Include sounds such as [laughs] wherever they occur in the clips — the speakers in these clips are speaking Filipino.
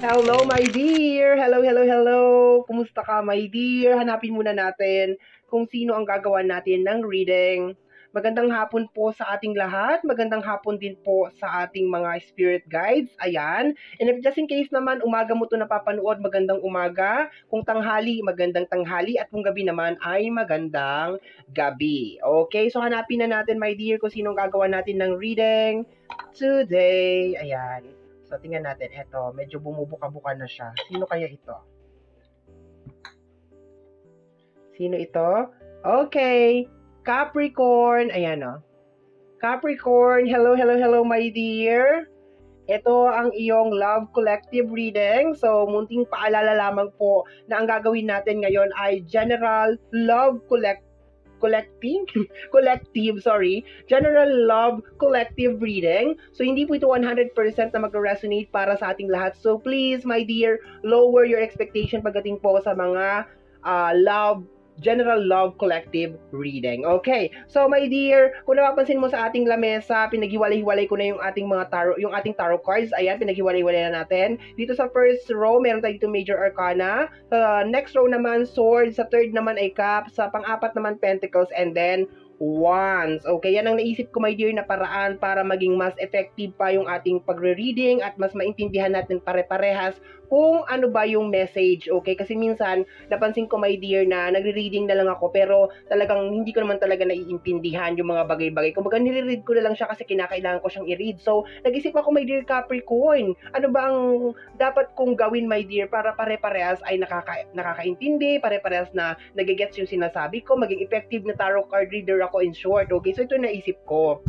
Hello, my dear! Hello, hello, hello! Kumusta ka, my dear? Hanapin muna natin kung sino ang gagawa natin ng reading. Magandang hapon po sa ating lahat. Magandang hapon din po sa ating mga spirit guides. Ayan. And if just in case naman, umaga mo to napapanood, magandang umaga. Kung tanghali, magandang tanghali. At kung gabi naman, ay magandang gabi. Okay, so hanapin na natin, my dear, kung sinong gagawa natin ng reading today. Ayan. So, tingnan natin. Ito, medyo bumubuka-buka na siya. Sino kaya ito? Sino ito? Okay. Capricorn. Ayan o. Capricorn. Hello, hello, hello, my dear. Ito ang iyong Love Collective reading. So, munting paalala lamang po na ang gagawin natin ngayon ay General Love Collect collecting [laughs] collective sorry general love collective reading. So hindi po ito 100% na magre-resonate para sa ating lahat. So please my dear lower your expectation pagdating po sa mga uh, love General Love Collective Reading. Okay. So my dear, kung napapansin mo sa ating lamesa, pinaghiwalay-hiwalay ko na yung ating mga tarot, yung ating tarot cards. Ayan, pinaghiwalay-hiwalay na natin. Dito sa first row, meron tayo dito Major Arcana. Sa next row naman, Sword. Sa third naman ay Cup. Sa pang-apat naman, Pentacles. And then, once. Okay, yan ang naisip ko my dear na paraan para maging mas effective pa yung ating pagre-reading at mas maintindihan natin pare-parehas kung ano ba yung message, okay? Kasi minsan, napansin ko my dear na nagre-reading na lang ako pero talagang hindi ko naman talaga naiintindihan yung mga bagay-bagay. Kumbaga nire-read ko na lang siya kasi kinakailangan ko siyang i-read. So, nag-isip ako my dear Capricorn, ano ba ang dapat kong gawin my dear para pare-parehas ay nakaka nakakaintindi, pare-parehas na nagigets yung sinasabi ko, maging effective na tarot card reader ako in short, okay? So, ito naisip ko.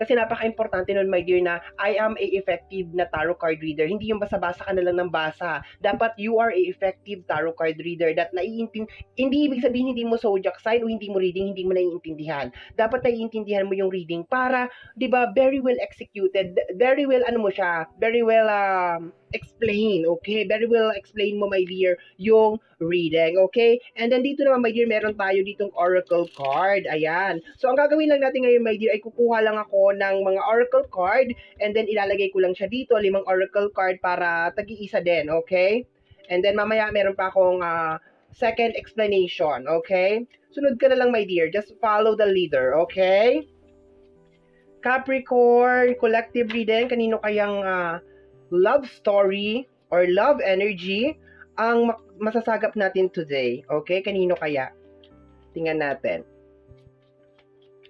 Kasi napaka-importante nun, my dear, na I am a effective na tarot card reader. Hindi yung basa-basa ka na lang ng basa. Dapat you are a effective tarot card reader that naiintin hindi ibig sabihin hindi mo zodiac sign o hindi mo reading, hindi mo naiintindihan. Dapat naiintindihan mo yung reading para, 'di ba, very well executed, very well ano mo siya, very well um, explain, okay? Very well explain mo, my dear, yung reading, okay? And then dito naman, my dear, meron tayo ditong oracle card. Ayan. So, ang gagawin lang natin ngayon, my dear, ay kukuha lang ako ng mga oracle card and then ilalagay ko lang siya dito, limang oracle card para tagi-isa din, okay? And then mamaya meron pa akong uh, second explanation, okay? Sunod ka na lang, my dear. Just follow the leader, okay? Capricorn, collective reading. Kanino kayang uh, love story or love energy ang masasagap natin today. Okay? Kanino kaya? Tingnan natin.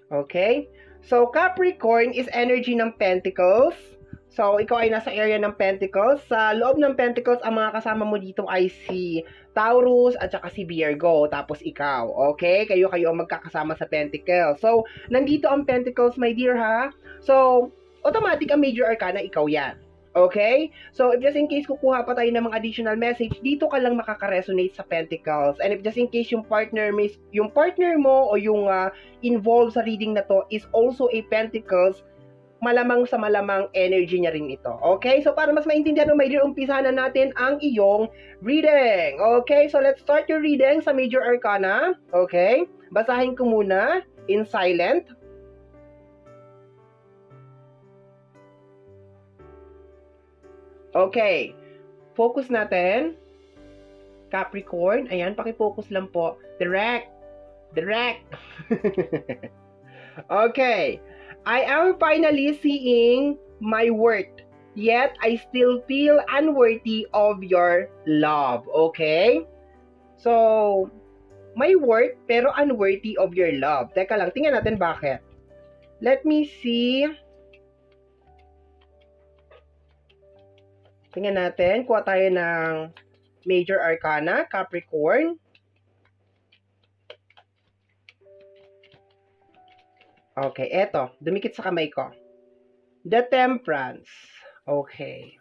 Okay? So, Capricorn is energy ng Pentacles. So, ikaw ay nasa area ng Pentacles. Sa loob ng Pentacles, ang mga kasama mo dito ay si Taurus at saka si Virgo. Tapos ikaw. Okay? Kayo-kayo ang magkakasama sa Pentacles. So, nandito ang Pentacles, my dear, ha? So, automatic ang Major Arcana, ikaw yan. Okay? So, if just in case kukuha pa tayo ng mga additional message, dito ka lang makaka-resonate sa Pentacles. And if just in case yung partner, yung partner mo o yung uh, involved sa reading na to is also a Pentacles, malamang sa malamang energy niya rin ito. Okay? So, para mas maintindihan mo, my dear, umpisa na natin ang iyong reading. Okay? So, let's start your reading sa Major Arcana. Okay? Basahin ko muna in silent. Okay. Focus natin. Capricorn. Ayan, paki-focus lang po. Direct. Direct. [laughs] okay. I am finally seeing my worth. Yet, I still feel unworthy of your love. Okay? So, my worth pero unworthy of your love. Teka lang, tingnan natin bakit. Let me see. Tingnan natin, kuha tayo ng Major Arcana, Capricorn. Okay, eto. Dumikit sa kamay ko. The Temperance. Okay.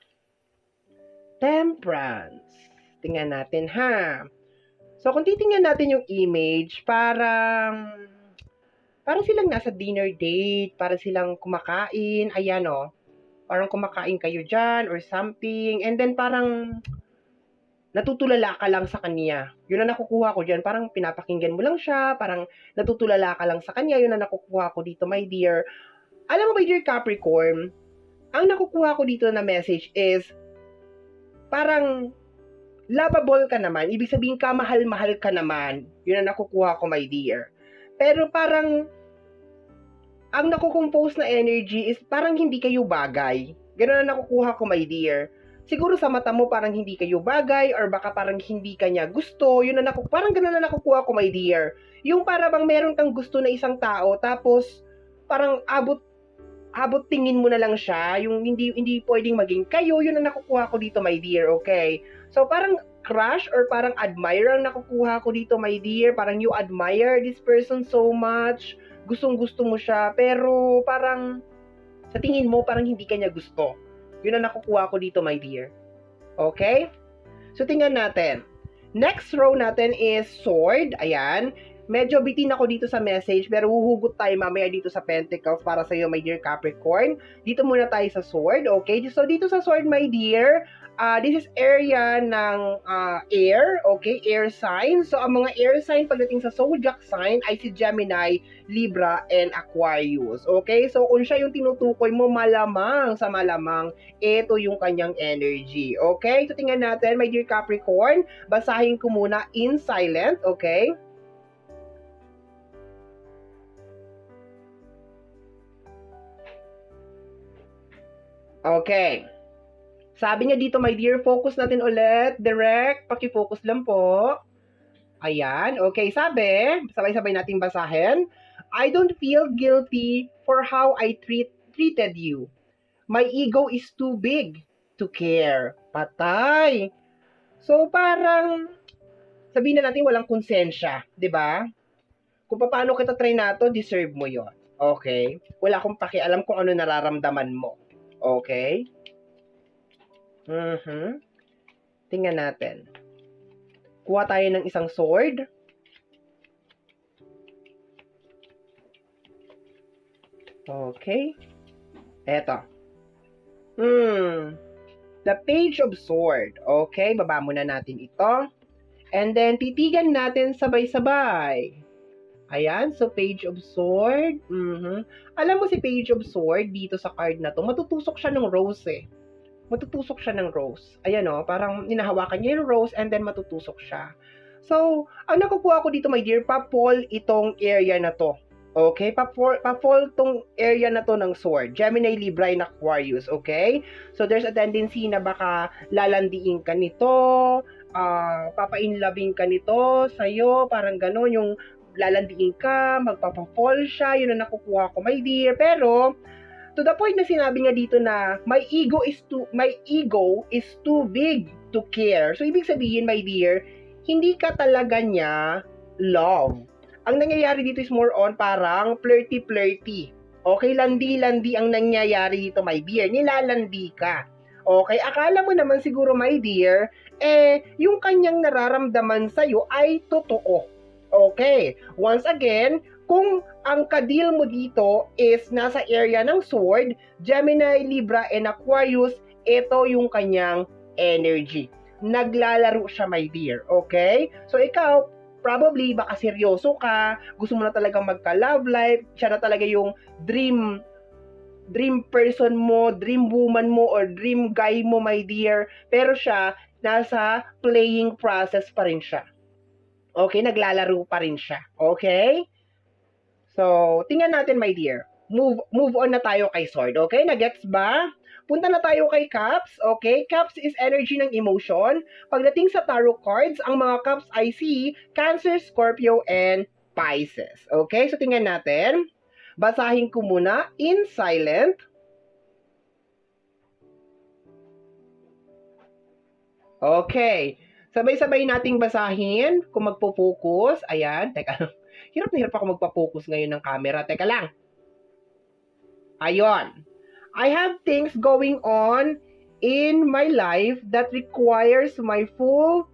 Temperance. Tingnan natin, ha? So, kung titingnan natin yung image, parang parang silang nasa dinner date, para silang kumakain, ayan. Oh parang kumakain kayo dyan or something, and then parang natutulala ka lang sa kanya. Yun ang nakukuha ko dyan. Parang pinapakinggan mo lang siya, parang natutulala ka lang sa kanya. Yun ang nakukuha ko dito, my dear. Alam mo, my dear Capricorn, ang nakukuha ko dito na message is, parang lovable ka naman. Ibig sabihin ka, mahal-mahal ka naman. Yun ang nakukuha ko, my dear. Pero parang, ang nakukompose na energy is parang hindi kayo bagay. Ganun ang nakukuha ko, my dear. Siguro sa mata mo parang hindi kayo bagay or baka parang hindi kanya gusto. Yun na naku parang ganun na nakukuha ko, my dear. Yung para bang meron kang gusto na isang tao tapos parang abot abot tingin mo na lang siya, yung hindi hindi pwedeng maging kayo, yun ang nakukuha ko dito, my dear, okay? So parang crush or parang admire ang nakukuha ko dito, my dear. Parang you admire this person so much. Gustong gusto mo siya, pero parang sa tingin mo parang hindi kanya gusto. Yun ang nakukuha ko dito, my dear. Okay? So, tingnan natin. Next row natin is sword. Ayan. Medyo bitin ako dito sa message, pero huhugot tayo mamaya dito sa Pentacles para sa iyo, my dear Capricorn. Dito muna tayo sa sword, okay? So, dito sa sword, my dear, uh, this is area ng uh, air, okay? Air sign. So, ang mga air sign pagdating sa zodiac sign ay si Gemini, Libra, and Aquarius, okay? So, kung siya yung tinutukoy mo, malamang sa malamang, ito yung kanyang energy, okay? So, tingnan natin, my dear Capricorn, basahin ko muna in silent, okay? Okay. Sabi niya dito, my dear, focus natin ulit. Direct, paki-focus lang po. Ayan, okay. Sabi, sabay-sabay nating basahin. I don't feel guilty for how I treat treated you. My ego is too big to care. Patay. So, parang, sabihin na natin walang konsensya, di ba? Kung paano kita try na to, deserve mo yon Okay? Wala akong pakialam kung ano nararamdaman mo. Okay? Mhm. Tingnan natin. Kuha tayo ng isang sword. Okay. Eto. Hmm. The page of sword. Okay, baba muna natin ito. And then, titigan natin sabay-sabay. Ayan, so page of sword. Mm-hmm. Alam mo si page of sword dito sa card na to, matutusok siya ng rose eh matutusok siya ng rose. Ayan o, parang ninahawakan niya yung rose and then matutusok siya. So, ang nakukuha ko dito, my dear, pa-fall itong area na to. Okay? Pa-fall, pa-fall tong area na to ng sword. Gemini, Libra, and Aquarius. Okay? So, there's a tendency na baka lalandiin ka nito, uh, papa-inloving ka nito sa'yo, parang gano'n, yung lalandiin ka, magpapa-fall siya, yun ang nakukuha ko, my dear. Pero, to the point na sinabi nga dito na my ego is too my ego is too big to care. So ibig sabihin, my dear, hindi ka talaga niya love. Ang nangyayari dito is more on parang flirty-flirty. Okay, landi-landi ang nangyayari dito, my dear. Nilalandi ka. Okay, akala mo naman siguro, my dear, eh, yung kanyang nararamdaman sa'yo ay totoo. Okay, once again, kung ang kadil mo dito is nasa area ng sword, Gemini, Libra, and Aquarius, ito yung kanyang energy. Naglalaro siya, my dear. Okay? So, ikaw, probably, baka seryoso ka, gusto mo na talagang magka-love life, siya na talaga yung dream dream person mo, dream woman mo, or dream guy mo, my dear. Pero siya, nasa playing process pa rin siya. Okay? Naglalaro pa rin siya. Okay? So, tingnan natin, my dear. Move, move on na tayo kay Sword. Okay? Nagets ba? Punta na tayo kay Cups. Okay? Cups is energy ng emotion. Pagdating sa tarot cards, ang mga Cups ay si Cancer, Scorpio, and Pisces. Okay? So, tingnan natin. Basahin ko muna in silent. Okay. Sabay-sabay nating basahin kung magpo-focus. Ayan. Teka, [laughs] Hirap na hirap ako magpa-focus ngayon ng camera. Teka lang. Ayon. I have things going on in my life that requires my full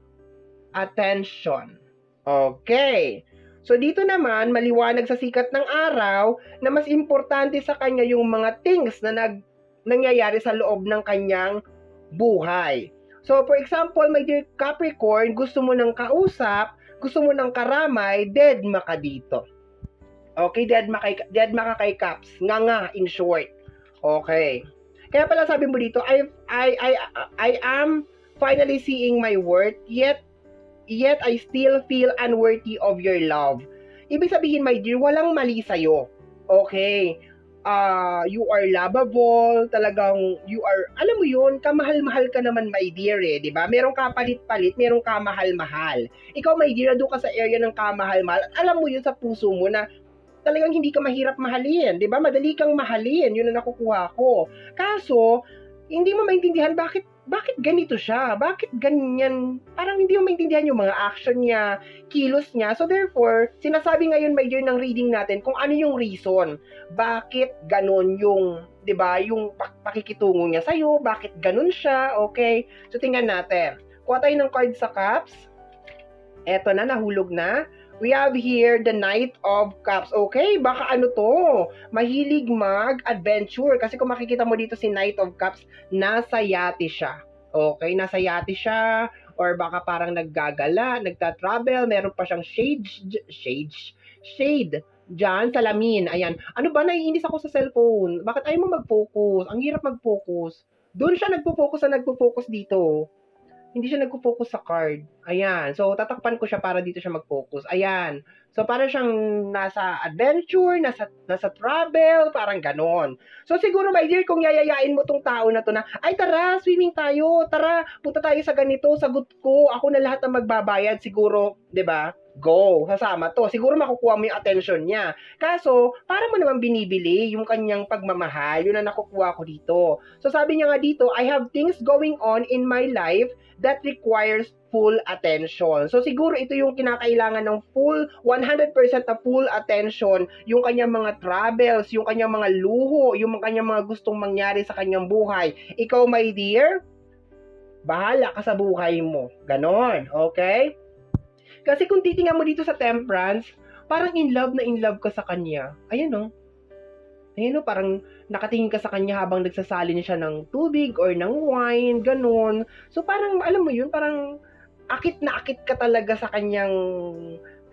attention. Okay. So dito naman, maliwanag sa sikat ng araw na mas importante sa kanya yung mga things na nag, nangyayari sa loob ng kanyang buhay. So for example, my dear Capricorn, gusto mo ng kausap gusto mo ng karamay, dead maka dito. Okay, dead maka, dead maka kay caps. Nga nga, in short. Okay. Kaya pala sabi mo dito, I, I, I, I am finally seeing my worth, yet, yet I still feel unworthy of your love. Ibig sabihin, my dear, walang mali sa'yo. Okay? Uh, you are lovable, talagang you are, alam mo yun, kamahal-mahal ka naman, my dear, eh, di ba? Merong kapalit-palit, merong kamahal-mahal. Ikaw, my dear, doon ka sa area ng kamahal-mahal, alam mo yun sa puso mo na talagang hindi ka mahirap mahalin, di ba? Madali kang mahalin, yun ang nakukuha ko. Kaso, hindi mo maintindihan bakit bakit ganito siya? Bakit ganyan? Parang hindi mo maintindihan yung mga action niya, kilos niya. So therefore, sinasabi ngayon dear ng reading natin kung ano yung reason. Bakit ganon yung, 'di ba, yung pakikitungo niya sa iyo, bakit ganon siya? Okay? So tingnan natin. Kuha tayo ng card sa cups. Eto na, nahulog na. We have here the Knight of Cups. Okay, baka ano to? Mahilig mag-adventure. Kasi kung makikita mo dito si Knight of Cups, nasa yate siya. Okay, nasa yate siya. Or baka parang naggagala, nagta-travel, meron pa siyang shade, shade, shade Diyan, salamin. Ayan. Ano ba, naiinis ako sa cellphone. Bakit ayaw mo mag-focus? Ang hirap mag-focus. Doon siya nagpo-focus sa nagpo-focus dito hindi siya nagpo-focus sa card. Ayan. So, tatakpan ko siya para dito siya mag-focus. Ayan. So, para siyang nasa adventure, nasa, nasa travel, parang ganon. So, siguro, my dear, kung yayayain mo tong tao na to na, ay, tara, swimming tayo, tara, punta tayo sa ganito, sagot ko, ako na lahat ang magbabayad, siguro, 'di ba? go, sasama to. Siguro makukuha mo yung attention niya. Kaso, para mo naman binibili yung kanyang pagmamahal, yun ang nakukuha ko dito. So sabi niya nga dito, I have things going on in my life that requires full attention. So siguro ito yung kinakailangan ng full, 100% na full attention, yung kanyang mga travels, yung kanyang mga luho, yung kanyang mga gustong mangyari sa kanyang buhay. Ikaw, my dear, bahala ka sa buhay mo. Ganon, okay? Kasi kung titingnan mo dito sa temperance, parang in love na in love ka sa kanya. Ayan no. Ayan no, parang nakatingin ka sa kanya habang nagsasalin siya ng tubig or ng wine, ganun. So parang, alam mo yun, parang akit na akit ka talaga sa kanyang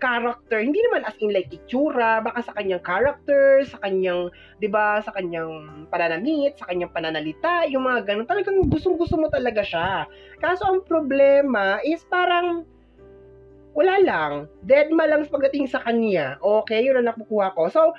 character, hindi naman as in like itsura, baka sa kanyang character, sa kanyang, 'di ba, sa kanyang pananamit, sa kanyang pananalita, yung mga ganun, talagang gustong-gusto mo talaga siya. Kaso ang problema is parang wala lang. Dead ma lang pagdating sa kanya. Okay, yun ang nakukuha ko. So,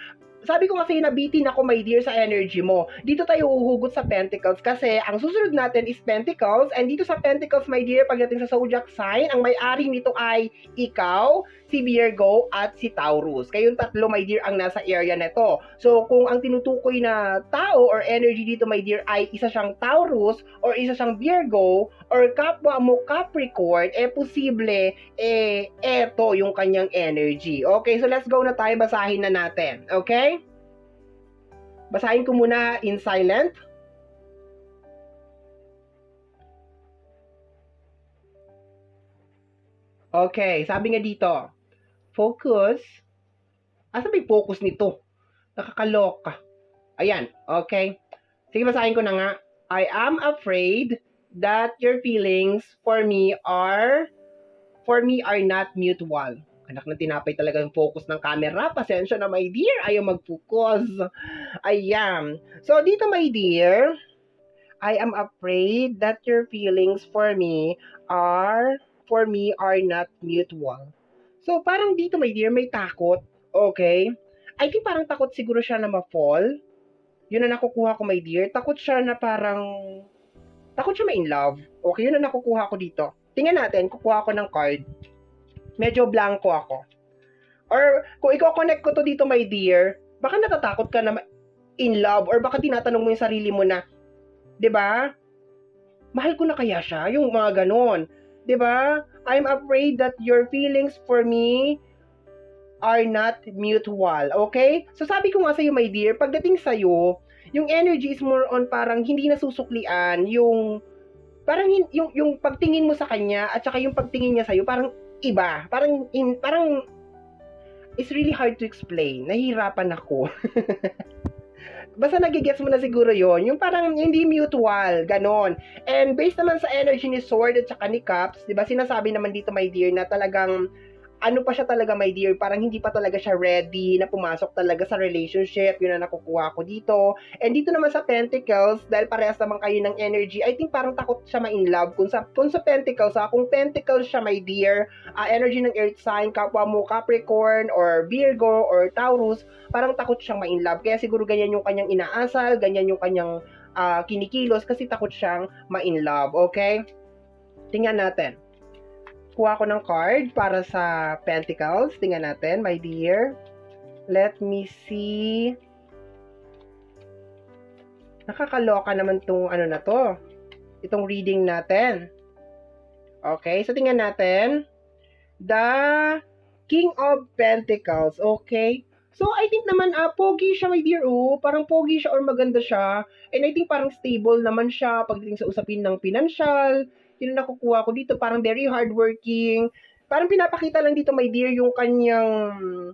sabi ko kasi nabitin ako, my dear, sa energy mo. Dito tayo uhugot sa Pentacles kasi ang susunod natin is Pentacles and dito sa Pentacles, my dear, pagdating sa zodiac sign, ang may-ari nito ay ikaw, si Virgo, at si Taurus. Kayong tatlo, my dear, ang nasa area nito. So, kung ang tinutukoy na tao or energy dito, my dear, ay isa siyang Taurus or isa siyang Virgo or kapwa mo Capricorn, eh posible, eh, eto yung kanyang energy. Okay, so let's go na tayo, basahin na natin. Okay? Basahin ko muna in silent. Okay, sabi nga dito, focus. Asa may focus nito? Nakakaloka. Ayan, okay. Sige, basahin ko na nga. I am afraid that your feelings for me are for me are not mutual. Anak ng tinapay talaga yung focus ng camera. Pasensya na, my dear. Ayaw mag-focus. Ayan. So, dito, my dear, I am afraid that your feelings for me are, for me, are not mutual. So, parang dito, my dear, may takot. Okay? I think parang takot siguro siya na ma-fall. Yun na nakukuha ko, my dear. Takot siya na parang, takot siya ma-in love. Okay, yun na nakukuha ko dito. Tingnan natin, kukuha ko ng card medyo blanco ako. Or kung ikaw connect ko to dito, my dear, baka natatakot ka na in love or baka tinatanong mo yung sarili mo na, 'di ba? Mahal ko na kaya siya, yung mga ganon. 'Di ba? I'm afraid that your feelings for me are not mutual. Okay? So sabi ko nga sa iyo, my dear, pagdating sa iyo, yung energy is more on parang hindi nasusuklian, yung parang yung yung pagtingin mo sa kanya at saka yung pagtingin niya sa iyo, parang iba. Parang, in, parang, it's really hard to explain. Nahihirapan ako. [laughs] Basta nagigets mo na siguro yon Yung parang hindi mutual, ganon. And based naman sa energy ni Sword at saka ni Cups, di ba sinasabi naman dito, my dear, na talagang ano pa siya talaga, my dear, parang hindi pa talaga siya ready na pumasok talaga sa relationship. Yun na nakukuha ko dito. And dito naman sa Pentacles, dahil parehas naman kayo ng energy, I think parang takot siya ma-in love. Kung sa, kung sa Pentacles, ha, kung Pentacles siya, my dear, uh, energy ng Earth sign, kapwa mo Capricorn, or Virgo, or Taurus, parang takot siyang ma-in love. Kaya siguro ganyan yung kanyang inaasal, ganyan yung kanyang uh, kinikilos, kasi takot siyang ma-in love. Okay? Tingnan natin kuha ko ng card para sa Pentacles. Tingnan natin, my dear. Let me see. Nakakaloka naman tong ano na to. Itong reading natin. Okay, so tingnan natin. The King of Pentacles. Okay. So, I think naman, uh, pogi siya, my dear. Oh, parang pogi siya or maganda siya. And I think parang stable naman siya pagdating sa usapin ng financial yun nakukuha ko dito. Parang very hardworking. Parang pinapakita lang dito, my dear, yung kanyang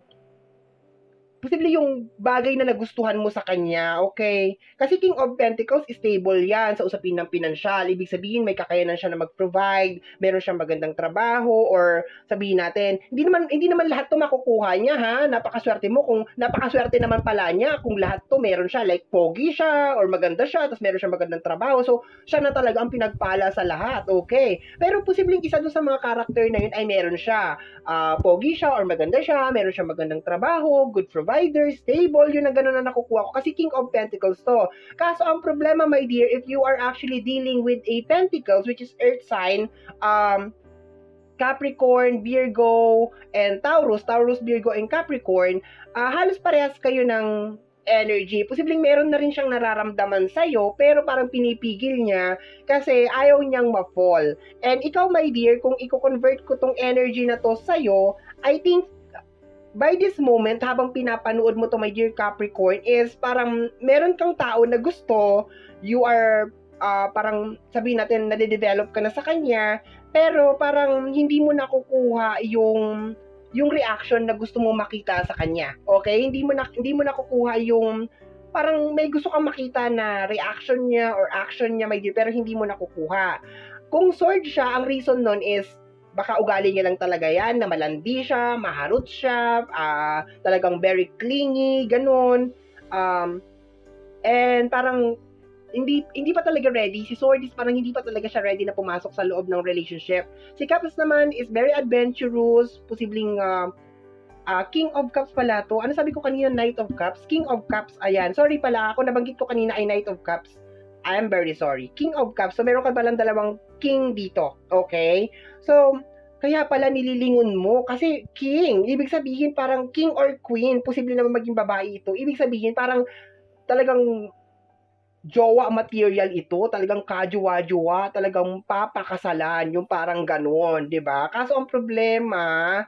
posible yung bagay na nagustuhan mo sa kanya, okay? Kasi King of Pentacles, stable yan sa usapin ng pinansyal. Ibig sabihin, may kakayanan siya na mag-provide, meron siyang magandang trabaho, or sabihin natin, hindi naman, hindi naman lahat to makukuha niya, ha? Napakaswerte mo kung, napakaswerte naman pala niya kung lahat to meron siya, like pogi siya, or maganda siya, tapos meron siya magandang trabaho. So, siya na talaga ang pinagpala sa lahat, okay? Pero posibleng isa doon sa mga karakter na yun ay meron siya. Uh, pogi siya, or maganda siya, meron siya magandang trabaho, good provider, provider, stable, yun ang ganun na nakukuha ko. Kasi King of Pentacles to. Kaso ang problema, my dear, if you are actually dealing with a Pentacles, which is Earth sign, um, Capricorn, Virgo, and Taurus, Taurus, Virgo, and Capricorn, uh, halos parehas kayo ng energy. Posibleng meron na rin siyang nararamdaman sa'yo, pero parang pinipigil niya kasi ayaw niyang ma-fall. And ikaw, my dear, kung i-convert ko tong energy na to sa'yo, I think by this moment, habang pinapanood mo to my dear Capricorn, is parang meron kang tao na gusto, you are uh, parang sabihin natin, nade-develop ka na sa kanya, pero parang hindi mo nakukuha yung yung reaction na gusto mo makita sa kanya. Okay? Hindi mo na hindi mo nakukuha yung parang may gusto kang makita na reaction niya or action niya, my dear, pero hindi mo nakukuha. Kung sword siya, ang reason nun is baka ugali niya lang talaga yan, na malandi siya, maharot siya, uh, talagang very clingy, ganun. Um, and parang hindi hindi pa talaga ready. Si Sordis parang hindi pa talaga siya ready na pumasok sa loob ng relationship. Si Cups naman is very adventurous, posibleng uh, uh, King of Cups pala to. Ano sabi ko kanina, Knight of Cups? King of Cups, ayan. Sorry pala, ako nabanggit ko kanina ay Knight of Cups. I am very sorry. King of Cups. So, meron ka palang dalawang king dito. Okay? So, kaya pala nililingon mo kasi king. Ibig sabihin parang king or queen. Posible naman maging babae ito. Ibig sabihin parang talagang jowa material ito, talagang kajuwa-juwa, talagang papakasalan, yung parang ganon, 'di ba? Kaso ang problema,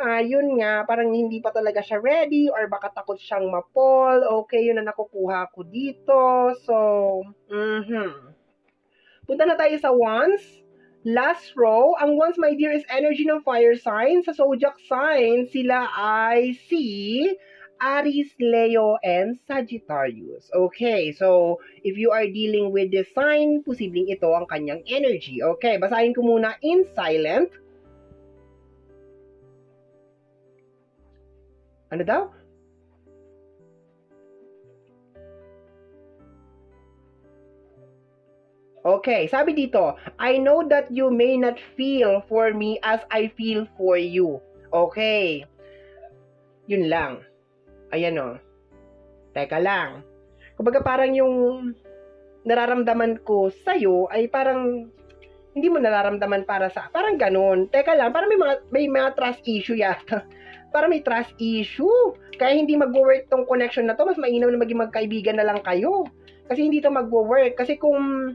ah, yun nga, parang hindi pa talaga siya ready or baka takot siyang mapol. Okay, yun na nakukuha ko dito. So, mhm. Punta na tayo sa wands. Last row, ang wands, my dear, is energy ng fire sign. Sa zodiac sign, sila ay si Aries, Leo, and Sagittarius. Okay, so if you are dealing with this sign, posibleng ito ang kanyang energy. Okay, basahin ko muna in silent. Ano daw? Okay, sabi dito, I know that you may not feel for me as I feel for you. Okay. Yun lang. Ayan o. Oh. Teka lang. Kumbaga parang yung nararamdaman ko sa'yo ay parang hindi mo nararamdaman para sa parang ganun. Teka lang, parang may mga may mga trust issue yata. Para may trust issue. Kaya hindi magwo-work tong connection na to, mas mainam na maging magkaibigan na lang kayo. Kasi hindi to magwo-work. Kasi kung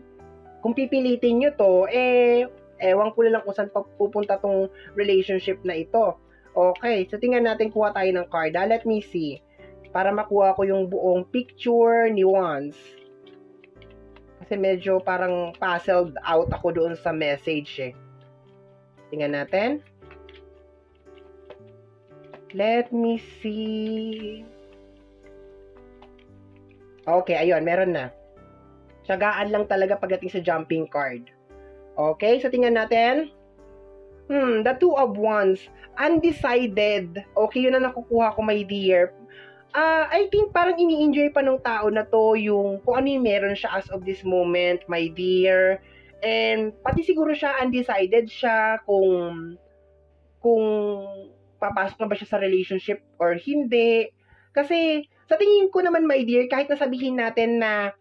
kung pipilitin nyo to, eh, ewan ko lang kung saan pupunta tong relationship na ito. Okay, so tingnan natin kuha tayo ng card. Let me see. Para makuha ko yung buong picture ni Wands. Kasi medyo parang puzzled out ako doon sa message eh. Tingnan natin. Let me see. Okay, ayun, meron na. Tsagaan lang talaga pagdating sa jumping card. Okay, so tingnan natin. Hmm, the two of wands. Undecided. Okay, yun ang nakukuha ko, my dear. Ah, I think parang ini-enjoy pa ng tao na to yung kung ano yung meron siya as of this moment, my dear. And pati siguro siya undecided siya kung kung papasok na ba siya sa relationship or hindi. Kasi sa tingin ko naman, my dear, kahit nasabihin natin na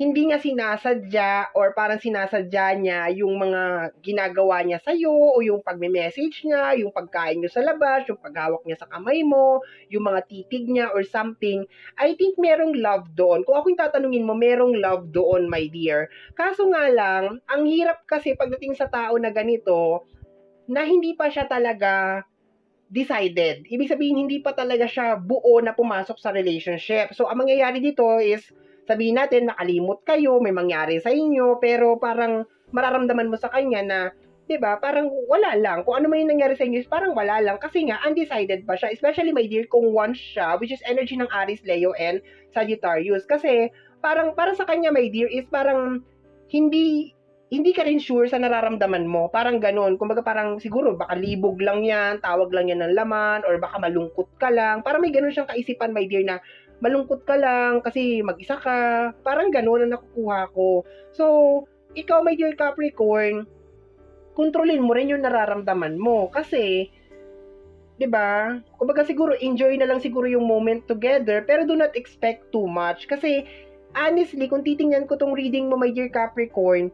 hindi niya sinasadya or parang sinasadya niya yung mga ginagawa niya sa'yo o yung pagme-message niya, yung pagkain niyo sa labas, yung paghawak niya sa kamay mo, yung mga titig niya or something, I think merong love doon. Kung ako yung tatanungin mo, merong love doon, my dear. Kaso nga lang, ang hirap kasi pagdating sa tao na ganito, na hindi pa siya talaga decided. Ibig sabihin, hindi pa talaga siya buo na pumasok sa relationship. So, ang mangyayari dito is, sabihin natin, nakalimot kayo, may mangyari sa inyo, pero parang mararamdaman mo sa kanya na, 'di ba parang wala lang. Kung ano man yung nangyari sa inyo, is parang wala lang. Kasi nga, undecided pa siya. Especially, my dear, kung one siya, which is energy ng Aries, Leo, and Sagittarius. Kasi, parang, para sa kanya, my dear, is parang, hindi, hindi ka rin sure sa nararamdaman mo. Parang ganun. Kumbaga parang siguro baka libog lang yan, tawag lang yan ng laman, or baka malungkot ka lang. Parang may ganun siyang kaisipan, my dear, na malungkot ka lang kasi mag-isa ka. Parang ganun ang nakukuha ko. So, ikaw, my dear Capricorn, kontrolin mo rin yung nararamdaman mo. Kasi, 'di ba? Kumbaga siguro enjoy na lang siguro yung moment together, pero do not expect too much kasi honestly, kung titingnan ko tong reading mo, my dear Capricorn,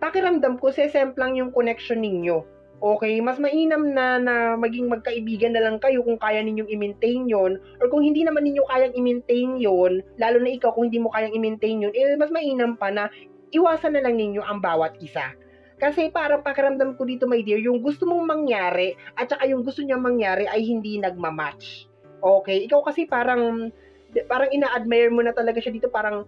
pakiramdam ko sesemplang yung connection ninyo. Okay, mas mainam na na maging magkaibigan na lang kayo kung kaya ninyong i-maintain yon or kung hindi naman ninyo kayang i-maintain yon, lalo na ikaw kung hindi mo kayang i-maintain yon, eh mas mainam pa na iwasan na lang ninyo ang bawat isa. Kasi parang pakiramdam ko dito, my dear, yung gusto mong mangyari at saka yung gusto niya mangyari ay hindi nagmamatch. Okay? Ikaw kasi parang parang ina-admire mo na talaga siya dito, parang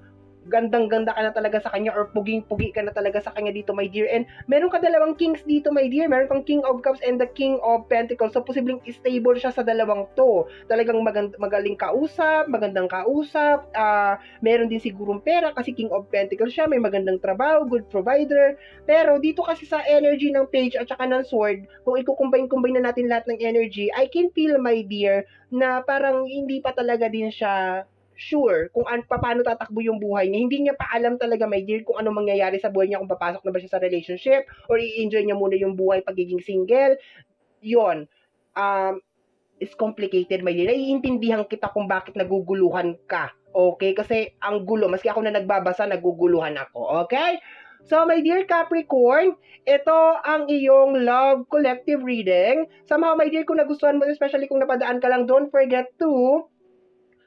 gandang-ganda ka na talaga sa kanya or puging-pugi ka na talaga sa kanya dito, my dear. And meron ka dalawang kings dito, my dear. Meron kang King of Cups and the King of Pentacles. So, posibleng stable siya sa dalawang to. Talagang magand- magaling kausap, magandang kausap. ah meron din sigurong pera kasi King of Pentacles siya. May magandang trabaho, good provider. Pero dito kasi sa energy ng page at saka ng sword, kung i-combine-combine na natin lahat ng energy, I can feel, my dear, na parang hindi pa talaga din siya sure kung an paano tatakbo yung buhay niya. Hindi niya pa alam talaga, my dear, kung ano mangyayari sa buhay niya, kung papasok na ba siya sa relationship, or i-enjoy niya muna yung buhay pagiging single. Yon. Um, is complicated, my dear. Naiintindihan kita kung bakit naguguluhan ka. Okay? Kasi ang gulo, maski ako na nagbabasa, naguguluhan ako. Okay? So, my dear Capricorn, ito ang iyong love collective reading. Somehow, my dear, kung nagustuhan mo, especially kung napadaan ka lang, don't forget to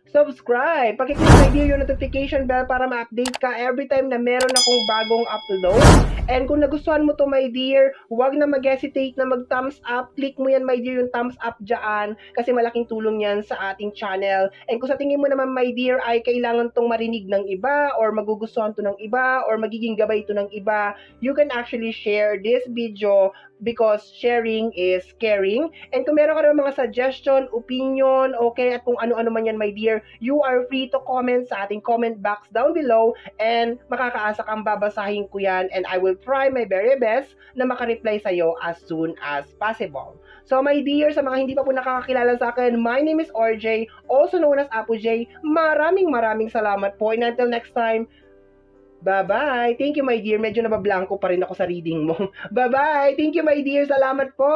subscribe. Pakiclick dear yung notification bell para ma-update ka every time na meron akong bagong upload. And kung nagustuhan mo to my dear, huwag na mag-hesitate na mag-thumbs up. Click mo yan my dear yung thumbs up dyan kasi malaking tulong yan sa ating channel. And kung sa tingin mo naman my dear ay kailangan tong marinig ng iba or magugustuhan to ng iba or magiging gabay to ng iba, you can actually share this video because sharing is caring. And kung meron ka rin mga suggestion, opinion, okay, at kung ano-ano man yan, my dear, you are free to comment sa ating comment box down below and makakaasa kang babasahin ko yan and I will try my very best na makareply sa'yo as soon as possible. So my dear, sa mga hindi pa po nakakakilala sa akin, my name is RJ, also known as Apo J. Maraming maraming salamat po and until next time, Bye-bye. Thank you, my dear. Medyo nabablanko pa rin ako sa reading mo. [laughs] Bye-bye. Thank you, my dear. Salamat po.